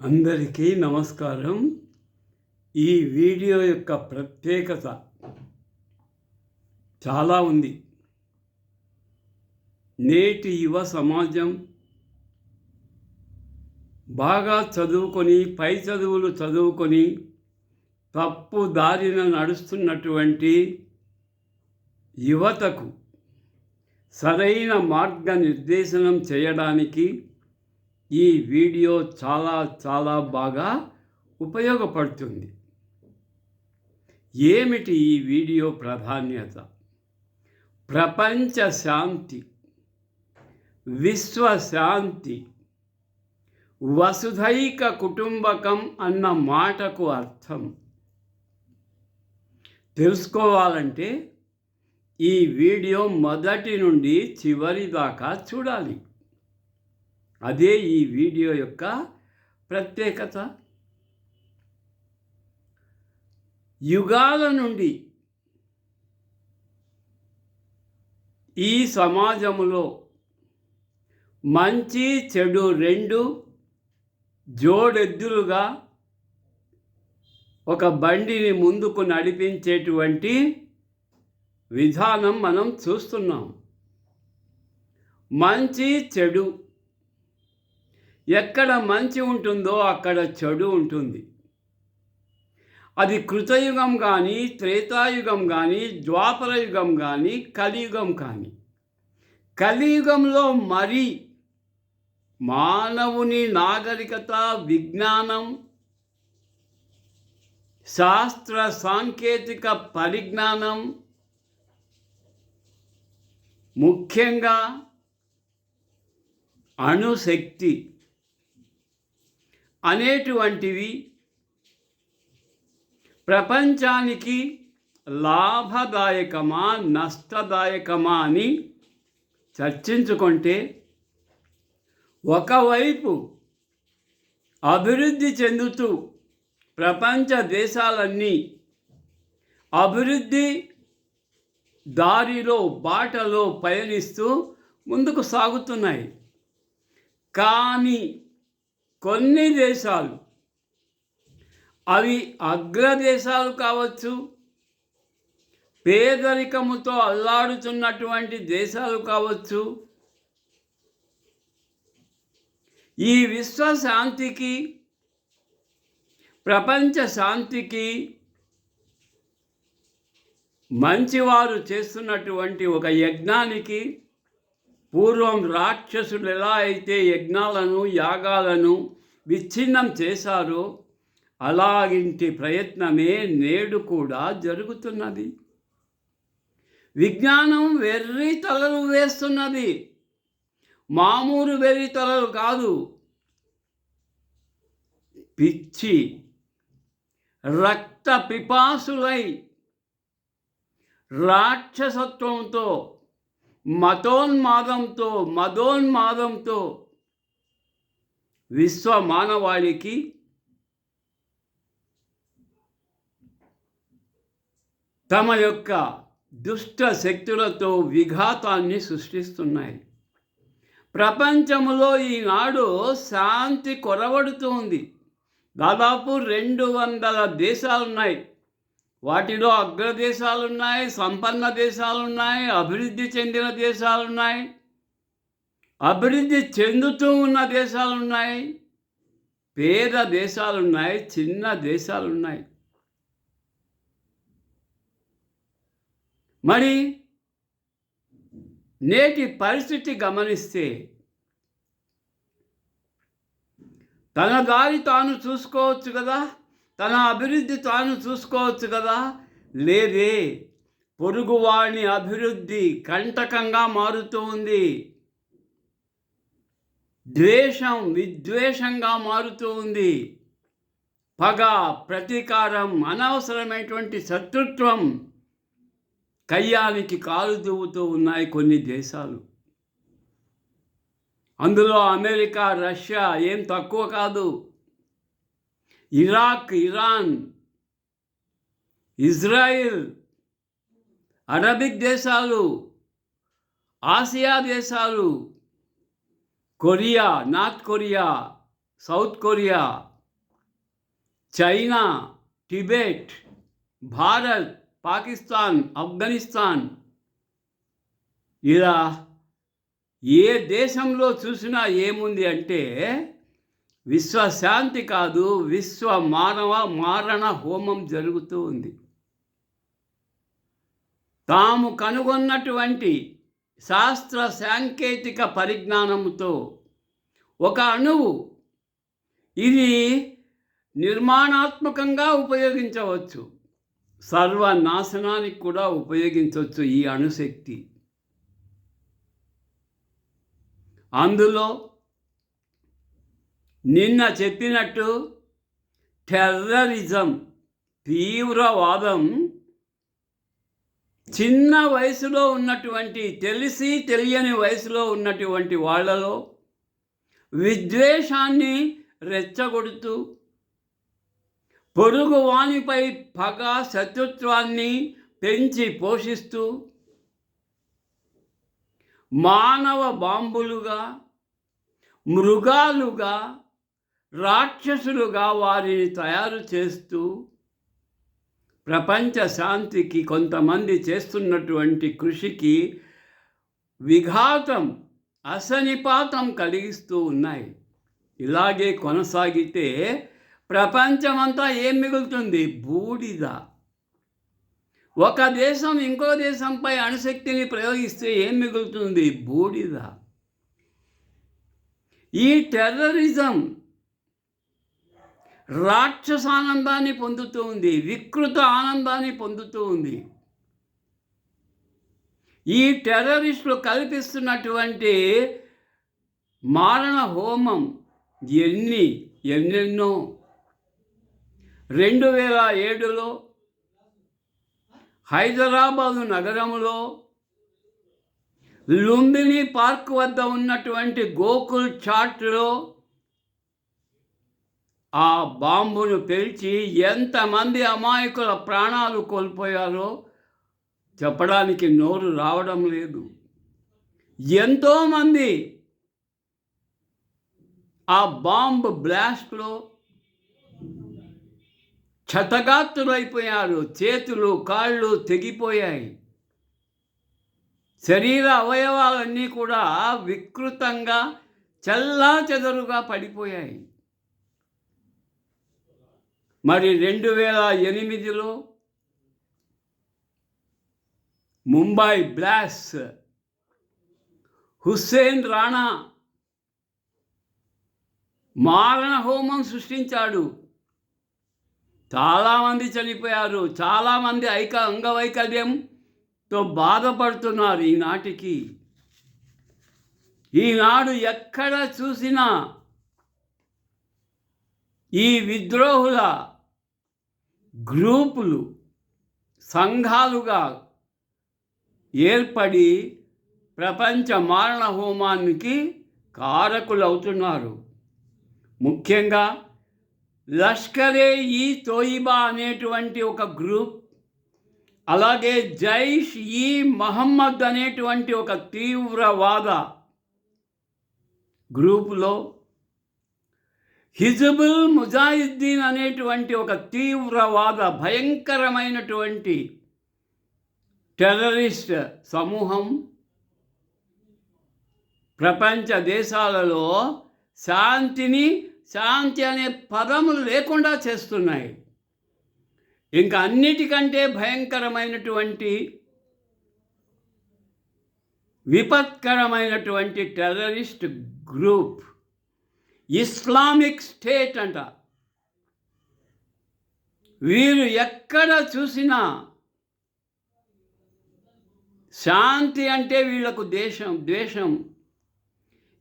అందరికీ నమస్కారం. ఈ వీడియో యొక్క ప్రత్యేకత చాలా ఉంది. నేటి యువ సమాజం బాగా చదువుకొని పై చదువులు చదువుకొని తప్పు దారిన నడుస్తున్నటువంటి యువతకు సరైన మార్గనిర్దేశనం చేయడానికి ఈ వీడియో చాలా చాలా బాగా ఉపయోగపడుతుంది. ఏమిటి ఈ వీడియో ప్రాధాన్యత? ప్రపంచ శాంతి విశ్వశాంతి వసుధైక కుటుంబకం అన్న మాటకు అర్థం. తెలుసుకోవాలంటే ఈ వీడియో మొదటి నుండి చివరి దాకా చూడాలి. అదే ఈ వీడియో యొక్క ప్రత్యేకత. యుగాల నుండి ఈ సమాజంలో మంచి చెడు రెండు జోడెద్దులుగా ఒక బండిని ముందుకు నడిపించేటువంటి విధానం మనం చూస్తున్నాం. మంచి చెడు ఎక్కడ మంచి ఉంటుందో అక్కడ చెడు ఉంటుంది. అది కృతయుగం కానీ త్రేతాయుగం కానీ ద్వాపరయుగం కానీ కలియుగం కానీ. కలియుగంలో మరి మానవుని నాగరికత విజ్ఞానం శాస్త్ర సాంకేతిక పరిజ్ఞానం ముఖ్యంగా అణుశక్తి అనేటువంటివి ప్రపంచానికి లాభదాయకమా నష్టదాయకమా అని చర్చించుకుంటే ఒకవైపు అభివృద్ధి చెందుతూ ప్రపంచ దేశాలన్నీ అభివృద్ధి దారిలో బాటలో పయనిస్తూ ముందుకు సాగుతున్నాయి. కానీ కొన్ని దేశాలు. అవి అగ్రదేశాలు కావచ్చు పేదరికముతో అల్లాడుతున్నటువంటి దేశాలు కావచ్చు. ఈ విశ్వశాంతికి ప్రపంచ శాంతికి మంచివారు చేస్తున్నటువంటి ఒక యజ్ఞానికి పూర్వం రాక్షసులు ఎలా అయితే యజ్ఞాలను యాగాలను విచ్ఛిన్నం చేశారో అలాగింటి ప్రయత్నమే నేడు కూడా జరుగుతున్నది. విజ్ఞానం వెర్రి తలలు వేస్తున్నది. మామూలు వెర్రి తలలు కాదు. పిచ్చి రక్త పిపాసులై రాక్షసత్వంతో మతోన్మాదంతో మదోన్మాదంతో విశ్వ మానవాళికి తమ యొక్క దుష్ట శక్తులతో విఘాతాన్ని సృష్టిస్తున్నాయి. ప్రపంచంలో ఈనాడు శాంతి కొరవడుతోంది. దాదాపు రెండు వందల దేశాలున్నాయి. వాటిలో అగ్రదేశాలున్నాయి సంపన్న దేశాలున్నాయి అభివృద్ధి చెందిన దేశాలున్నాయి. అభివృద్ధి చెందుతూ ఉన్న దేశాలున్నాయి పేద దేశాలున్నాయి చిన్న దేశాలున్నాయి. మరి నేటి పరిస్థితి గమనిస్తే తన దారి తాను చూసుకోవచ్చు కదా? తన అభివృద్ధి తాను చూసుకోవచ్చు కదా? లేదే పొరుగువాణి అభివృద్ధి కంటకంగా మారుతూ ఉంది. ద్వేషం విద్వేషంగా మారుతూ ఉంది. పగ ప్రతీకారం అనవసరమైనటువంటి శత్రుత్వం కయ్యానికి కాలు దువ్వుతూ ఉన్నాయి కొన్ని దేశాలు. అందులో అమెరికా రష్యా ఏం తక్కువ కాదు. ఇరాక్ ఇరాన్ ఇజ్రాయిల్ అరబిక్ దేశాలు ఆసియా దేశాలు Korea north Korea south Korea China Tibet Bharat Pakistan Afghanistan. ఇలా ఏ దేశంలో చూసినా ఏముంది అంటే విశ్వశాంతి కాదు విశ్వ మానవ మారణ హోమం జరుగుతూ ఉంది. తాము కనుగొన్నటువంటి శాస్త్ర సాంకేతిక పరిజ్ఞానంతో ఒక అణువు ఇది నిర్మాణాత్మకంగా ఉపయోగించవచ్చు. సర్వనాశనానికి కూడా ఉపయోగించవచ్చు ఈ అణుశక్తి. అందులో నిన్న చెప్పినట్టు టెర్రరిజం తీవ్రవాదం చిన్న వయసులో ఉన్నటువంటి తెలిసి తెలియని వయసులో ఉన్నటువంటి వాళ్ళలో విద్వేషాన్ని రెచ్చగొడుతూ పొరుగు వానిపై పగ శత్రుత్వాన్ని పెంచి పోషిస్తూ మానవ బాంబులుగా మృగాలుగా రాక్షసులుగా వారిని తయారు చేస్తూ ప్రపంచ శాంతికి కొంతమంది చేస్తున్నటువంటి కృషికి విఘాతం అసనిపాతం కలిగిస్తూ ఉన్నాయి. ఇలాగే కొనసాగితే ప్రపంచమంతా ఏం మిగులుతుంది? బూడిద. ఒక దేశం ఇంకో దేశంపై అణుశక్తిని ప్రయోగిస్తే ఏం మిగులుతుంది? బూడిద. ఈ టెర్రరిజం రాక్షస ఆనందాన్ని పొందుతూ ఉంది వికృత ఆనందాన్ని పొందుతూ ఉంది. ఈ టెర్రరిస్టులు కల్పిస్తున్నటువంటి మారణ హోమం ఎన్ని ఎన్నెన్నో. రెండు వేల ఏడులో హైదరాబాదు నగరంలో లుంబిని పార్క్ వద్ద ఉన్నటువంటి గోకుల్ చాట్లో ఆ బాంబును పేల్చి ఎంతమంది అమాయకుల ప్రాణాలు కోల్పోయారో చెప్పడానికి నోరు రావడం లేదు. ఎంతోమంది ఆ బాంబ్ బ్లాస్ట్లో క్షతగాత్రులైపోయారు చేతులు కాళ్ళు తెగిపోయాయి. శరీర అవయవాలన్నీ కూడా వికృతంగా చల్లా చెదరుగా పడిపోయాయి. మరి రెండు వేల ఎనిమిదిలో ముంబై బ్లాస్ హుస్సేన్ రాణా మారణ హోమం సృష్టించాడు. చాలామంది చనిపోయారు. చాలామంది ఐక అంగవైకల్యంతో బాధపడుతున్నారు ఈనాటికి ఈనాడు ఎక్కడ చూసినా ఈ విద్రోహుల గ్రూపులు సంఘాలుగా ఏర్పడి ప్రపంచ మారణ హోమానికి కారకులవుతున్నారు. ముఖ్యంగా లష్కరే ఈ తోయిబా అనేటువంటి ఒక గ్రూప్ అలాగే జైష్ ఈ మహమ్మద్ అనేటువంటి ఒక తీవ్రవాద గ్రూపులో హిజబుల్ ముజాహిద్దీన్ అనేటువంటి ఒక తీవ్రవాద భయంకరమైనటువంటి టెర్రరిస్ట్ సమూహం ప్రపంచ దేశాలలో శాంతిని శాంతి అనే పదములు లేకుండా చేస్తున్నాయి. ఇంకా అన్నిటికంటే భయంకరమైనటువంటి విపత్కరమైనటువంటి టెర్రరిస్ట్ గ్రూప్ ఇస్లామిక్ స్టేట్ అంట. వీరు ఎక్కడ చూసినా శాంతి అంటే వీళ్ళకు దేశం ద్వేషం.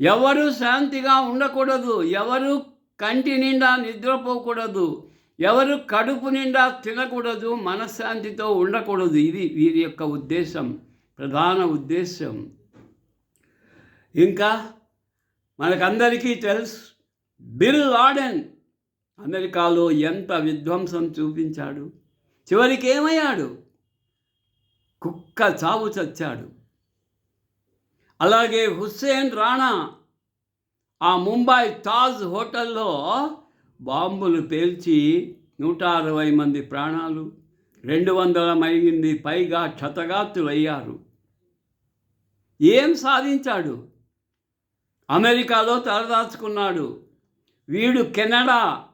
ఎవరు శాంతిగా ఉండకూడదు ఎవరు కంటి నిండా నిద్రపోకూడదు ఎవరు కడుపు నిండా తినకూడదు మనశ్శాంతితో ఉండకూడదు. ఇది వీరి యొక్క ఉద్దేశం ప్రధాన ఉద్దేశం. ఇంకా మనకందరికీ తెలుసు బిల్ లాడెన్ అమెరికాలో ఎంత విధ్వంసం చూపించాడు? చివరికి ఏమయ్యాడు కుక్క చావు చచ్చాడు. అలాగే హుస్సేన్ రాణా ఆ ముంబై తాజ్ హోటల్లో బాంబులు పేల్చి నూట అరవై మంది ప్రాణాలు రెండు వందల మైగింది పైగా క్షతగాత్రులయ్యారు. ఏం సాధించాడు? అమెరికాలో తలదాచుకున్నాడు. వీడు కెనడా.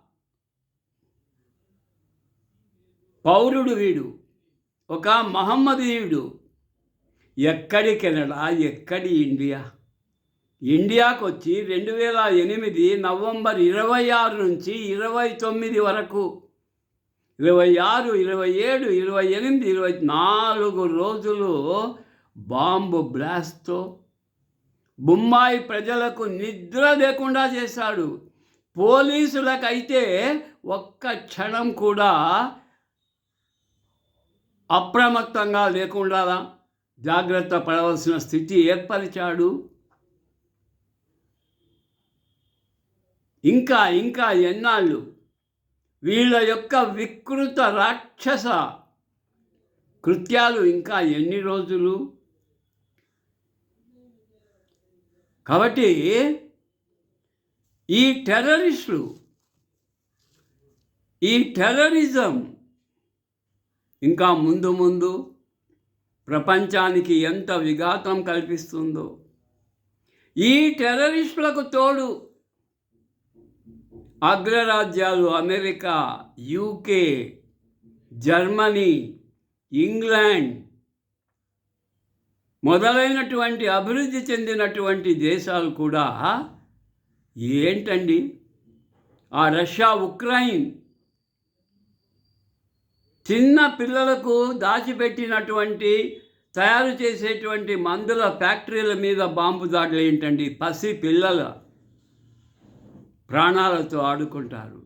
పౌరుడు వీడు. ఒక మహమ్మదీయుడు ఎక్కడి కెనడా? ఎక్కడి ఇండియా? ఇండియాకు వచ్చి రెండు వేల ఎనిమిది నవంబర్ ఇరవై ఆరు నుంచి ఇరవై తొమ్మిది వరకు ఇరవై ఆరు ఇరవై ఏడు ఇరవై ఎనిమిది ఇరవై నాలుగు రోజులు బాంబు బ్లాస్ట్తో బొంబాయి ప్రజలకు నిద్ర లేకుండా చేశాడు. పోలీసులకైతే ఒక్క క్షణం కూడా అప్రమత్తంగా లేకుండా జాగ్రత్త పడవలసిన స్థితి ఏర్పరిచాడు. ఇంకా ఇంకా ఎన్నాళ్ళు? వీళ్ళ యొక్క వికృత రాక్షస కృత్యాలు ఇంకా ఎన్ని రోజులు? కాబట్టి ఈ టెర్రరిస్టులు ఈ టెర్రరిజం ఇంకా ముందు ముందు ప్రపంచానికి ఎంత విఘాతం కల్పిస్తుందో ఈ టెర్రరిస్టులకు తోడు అగ్రరాజ్యాలు అమెరికా యూకే జర్మనీ ఇంగ్లాండ్ మొదలైనటువంటి అభివృద్ధి చెందినటువంటి దేశాలు కూడా ఏంటండి? ఆ రష్యా ఉక్రెయిన్ చిన్న పిల్లలకు దాచిపెట్టినటువంటి తయారు చేసేటువంటి మందుల ఫ్యాక్టరీల మీద బాంబు దాడులు ఏంటండి? పసి పిల్లల ప్రాణాలతో ఆడుకుంటారు.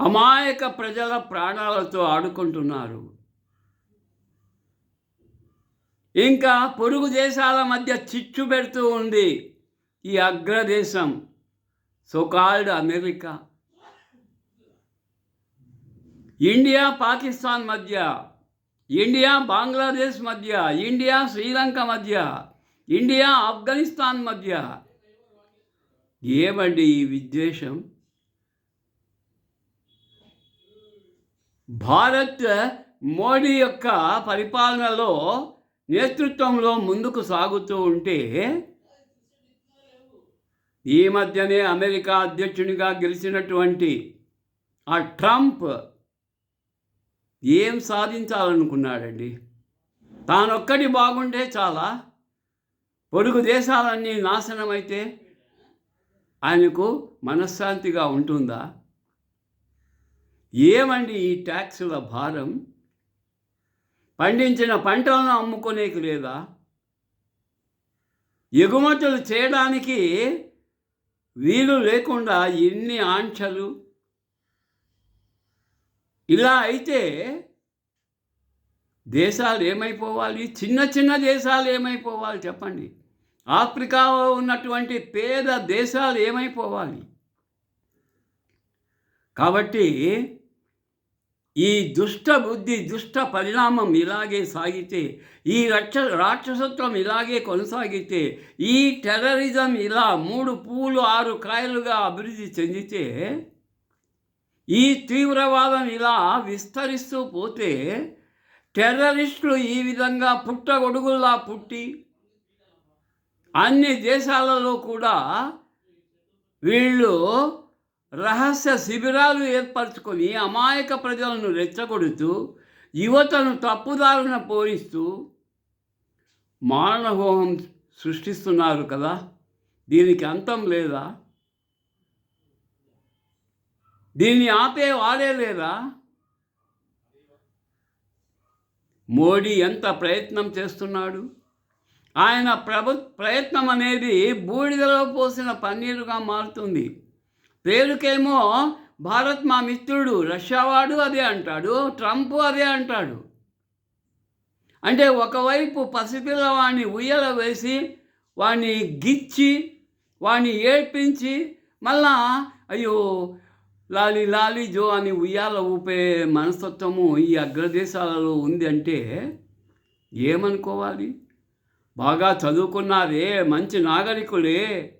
అమాయక ప్రజల ప్రాణాలతో ఆడుకుంటున్నారు. ఇంకా పొరుగు దేశాల మధ్య చిచ్చు పెడుతూ ఉంది. ఈ అగ్రదేశం so called America. India Pakistan మధ్య ఇండియా బంగ్లాదేశ్ మధ్య ఇండియా శ్రీలంక మధ్య ఇండియా ఆఫ్ఘనిస్తాన్ మధ్య. ఏమండి ఈ విద్వేషం? భారత్ మోడీ యొక్క పరిపాలనలో నేతృత్వంలో ముందుకు సాగుతూ ఉంటే ఈ మధ్యనే అమెరికా అధ్యక్షునిగా గెలిచినటువంటి ఆ ట్రంప్ ఏం సాధించాలనుకున్నాడండి? తానొక్కటి బాగుండే చాలా పొరుగు దేశాలన్నీ నాశనమైతే ఆయనకు మనశ్శాంతిగా ఉంటుందా? ఏమండి ఈ ట్యాక్సుల భారం? పండించిన పంటలను అమ్ముకునేకి లేదా? ఎగుమతులు చేయడానికి వీలు లేకుండా ఎన్ని ఆంక్షలు? ఇలా అయితే దేశాలు ఏమైపోవాలి? చిన్న చిన్న దేశాలు ఏమైపోవాలి చెప్పండి? ఆఫ్రికాలో ఉన్నటువంటి పేద దేశాలు ఏమైపోవాలి? కాబట్టి ఈ దుష్ట బుద్ధి దుష్ట పరిణామం ఇలాగే సాగితే ఈ రక్ష రాక్షసత్వం ఇలాగే కొనసాగితే ఈ టెర్రరిజం ఇలా మూడు పూలు ఆరు కాయలుగా అభివృద్ధి చెందితే ఈ తీవ్రవాదం ఇలా విస్తరిస్తూ పోతే టెర్రరిస్టులు ఈ విధంగా పుట్టగొడుగుల్లా పుట్టి అన్ని దేశాలలో కూడా వీళ్ళు రహస్య శిబిరాలు ఏర్పరచుకొని అమాయక ప్రజలను రెచ్చగొడుతూ యువతను తప్పుదారున పోలిస్తూ మారణహోమం సృష్టిస్తున్నారు కదా? దీనికి అంతం లేదా? దీన్ని ఆపే వాడే లేదా? మోడీ ఎంత ప్రయత్నం చేస్తున్నాడు? ఆయన ప్రభు ప్రయత్నం అనేది బూడిదలో పోసిన పన్నీరుగా మారుతుంది. పేరుకేమో భారత్ మా మిత్రుడు రష్యావాడు అదే అంటాడు ట్రంప్ అదే అంటాడు. అంటే ఒకవైపు పసిపిల్లవాడిని ఉయ్యల వేసి వాడిని గిచ్చి వాడిని ఏడ్పించి మళ్ళా అయ్యో లాలి లాలి జో అని ఉయ్యాల ఊపే మనస్తత్వము ఈ అగ్రదేశాలలో ఉంది అంటే ఏమనుకోవాలి? బాగా చదువుకున్నారే మంచి నాగరికులే.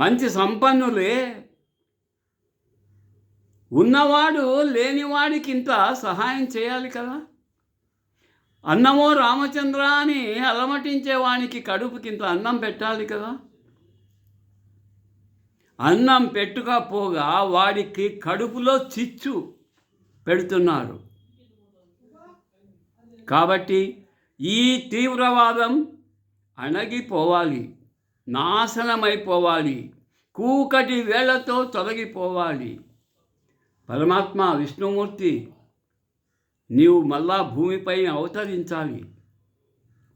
మంచి సంపన్నులే. ఉన్నవాడు లేనివాడికి ఇంత సహాయం చేయాలి కదా. అన్నమో రామచంద్ర అని అలమటించేవానికి కడుపుకింత అన్నం పెట్టాలి కదా. అన్నం పెట్టుకపోగా వాడికి కడుపులో చిచ్చు పెడుతున్నారు. కాబట్టి ఈ తీవ్రవాదం అణగిపోవాలి. నాశనమైపోవాలి. కూకటి వేళ్ళతో తొలగిపోవాలి. పరమాత్మ విష్ణుమూర్తి నీవు మళ్ళా భూమిపై అవతరించాలి.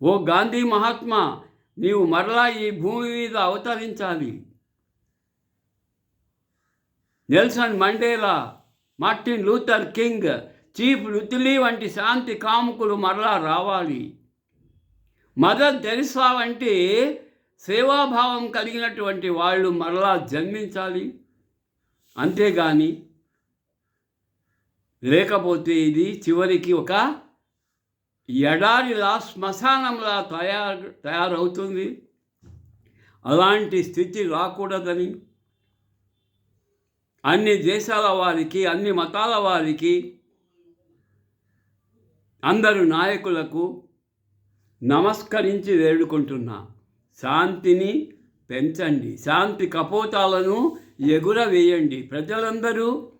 ఓ గాంధీ మహాత్మా నీవు మరలా ఈ భూమి మీద అవతరించాలి. Nelson Mandela Martin Luther King Chief Luthuli వంటి శాంతి కాముకులు మరలా రావాలి. మదర్ తెరిసా వంటి సేవాభావం కలిగినటువంటి వాళ్ళు మరలా జన్మించాలి. అంతేగాని లేకపోతే ఇది చివరికి ఒక ఎడారిలా శ్మశానంలా తయారు తయారవుతుంది. అలాంటి స్థితి రాకూడదని అన్ని దేశాల వారికి అన్ని మతాల వారికి అందరు నాయకులకు నమస్కరించి వేడుకుంటున్నా. శాంతిని పెంచండి. శాంతి కపోతాలను ఎగురవేయండి. ప్రజలందరూ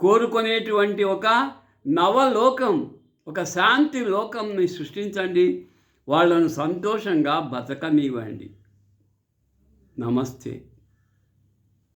కోరుకునేటువంటి ఒక నవలోకం ఒక శాంతి లోకంని సృష్టించండి. వాళ్ళను సంతోషంగా బతకనివ్వండి. నమస్తే.